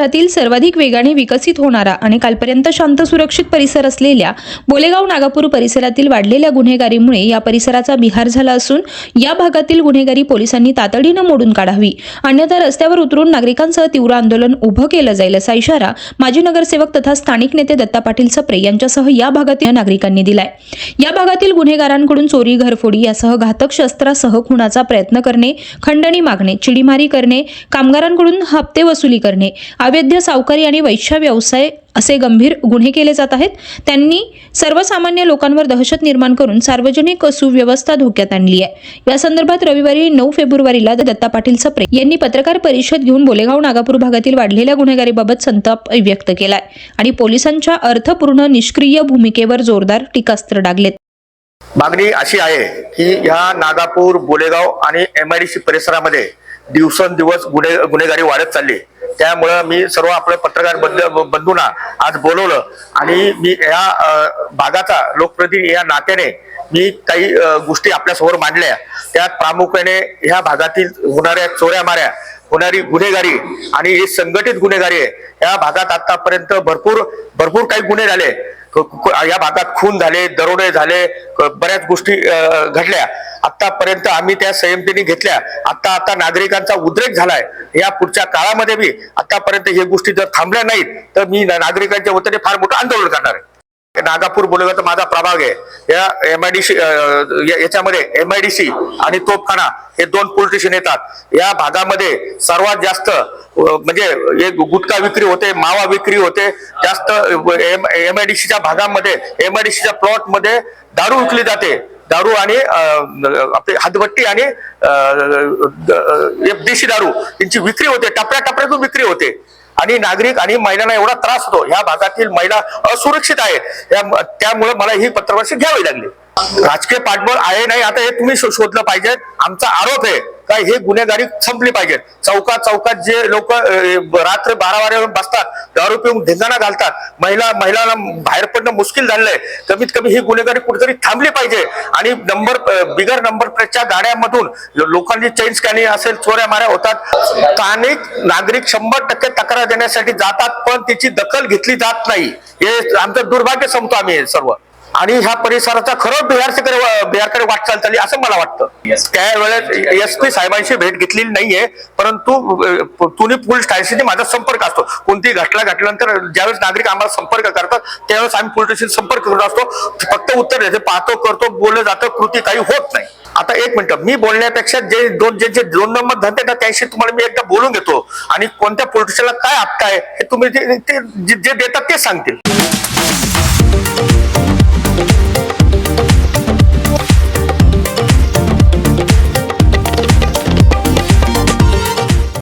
शहरातील सर्वाधिक वेगाने विकसित होणारा आणि कालपर्यंत शांत सुरक्षित परिसर असलेल्या बोलेगाव नागापूर परिसरातील वाढलेल्या गुन्हेगारीमुळे या परिसराचा बिहार झाला असून या भागातील गुन्हेगारी पोलिसांनी तातडीनं मोडून काढावी. अन्यथा रस्त्यावर उतरून नागरिकांसह तीव्र आंदोलन उभं केलं जाईल असा इशारा माजी नगरसेवक तथा स्थानिक नेते दत्ता पाटील सप्रे यांच्यासह या भागातील नागरिकांनी दिलाय. या भागातील गुन्हेगारांकडून चोरी घरफोडी यासह घातक शस्त्रासह खुनाचा प्रयत्न करणे खंडणी मागणे चिडीमारी करणे कामगारांकडून हप्ते वसुली करणे अवैध सावकारी आणि वैश्य व्यवसाय असे गंभीर गुन्हे केले जात आहेत. त्यांनी सर्वसामान्य लोकांवर दहशत निर्माण करून सार्वजनिक सुव्यवस्था धोक्यात आणली आहे. या संदर्भात रविवारी नऊ फेब्रुवारीला दत्ता पाटील सप्रे यांनी पत्रकार परिषद घेऊन बोलेगाव नागापूर भागातील वाढलेल्या गुन्हेगारीबाबत संताप व्यक्त केलाय आणि पोलिसांच्या अर्थपूर्ण निष्क्रिय भूमिकेवर जोरदार टीकास्त्र डागलेत. मागणी अशी आहे की ह्या नागापूर बोलेगाव आणि एमआयडीसी परिसरामध्ये दिवसेंदिवस गुन्हे गुन्हेगारी वाढत चालली त्यामुळं मी सर्व आपलं पत्रकार बंधूंना आज बोलवलं. आणि मी या भागाचा लोकप्रतिनिधी या नात्याने मी काही गोष्टी आपल्यासमोर मांडल्या. त्यात प्रामुख्याने ह्या भागातील होणाऱ्या चोऱ्या माऱ्या होणारी गुन्हेगारी आणि ही संघटित गुन्हेगारी आहे. या भागात आतापर्यंत भरपूर भरपूर काही गुन्हे झाले. क- या भागात खून झाले दरोडे झाले क- बऱ्याच गोष्टी घडल्या. आतापर्यंत आम्ही त्या संयमतेने घेतल्या. आता आता नागरिकांचा उद्रेक झालाय. या पुढच्या काळामध्ये बी आतापर्यंत हे गोष्टी जर थांबल्या नाहीत तर मी नागरिकांच्या वतीने फार मोठं आंदोलन करणार आहे. नागापूर बोलवत माझा प्रभाग आहे. या एम आय डी सी याच्यामध्ये एम आय डी सी आणि तोपखाना हे दोन पोलीस स्टेशन येतात. या भागामध्ये सर्वात जास्त म्हणजे एक गुटखा विक्री होते मावा विक्री होते जास्त एम आय डी सीच्या भागामध्ये डी सीच्या प्लॉटमध्ये दारू विकली जाते. दारू आणि आपली हातभट्टी आणि देशी दारू यांची विक्री होते टपऱ्या टपऱ्यातून विक्री होते. आणि नागरिक आणि महिलांना एवढा त्रास होतो. ह्या भागातील महिला असुरक्षित आहेत. या- त्यामुळे मला ही पत्रपरिषद घ्यावी लागली. राजकीय पाठबळ आहे नाही आता हे तुम्ही शोधलं पाहिजे. आमचा आरोप आहे का हे गुन्हेगारी संपली पाहिजे. चौकात चौकात जे लोक रात्र बारा वाजे बसतात दारू पिऊन धिंगाणा घालतात. महिला महिलांना बाहेर पडणं मुश्किल झालंय. कमीत कमी ही गुन्हेगारी कुठेतरी थांबली पाहिजे. आणि नंबर बिगर नंबर प्लेटच्या गाड्यांमधून लोकांची चेन स्कॅनिंग असेल चोऱ्या माऱ्या होतात. स्थानिक नागरिक शंभर टक्के तक्रार देण्यासाठी जातात पण त्याची दखल घेतली जात नाही. हे आमचं दुर्भाग्य समतो आम्ही हे सर्व. आणि ह्या परिसराचा खरं बिहारकडे बिहारकडे वाटचाल चालली असं मला वाटतं. त्यावेळेस एस पी साहेबांशी भेट घेतलेली नाहीये परंतु पुणे पोलीस स्टेशनशी माझा संपर्क असतो. कोणती घटना घटल्यानंतर ज्यावेळेस नागरिक आम्हाला संपर्क करतात त्यावेळेस आम्ही पोलीस स्टेशन संपर्क करत असतो. फक्त उत्तर देते पाहतो करतो बोललं जातं कृती काही होत नाही. आता एक मिनिट मी बोलण्यापेक्षा जे दोन जे जे दोन नंबर धंदे ना त्यांशी तुम्हाला मी एकदा बोलून घेतो. आणि कोणत्या पोलिटिशियनला काय हक्क आहे हे तुम्ही जे देतात ते सांगतील.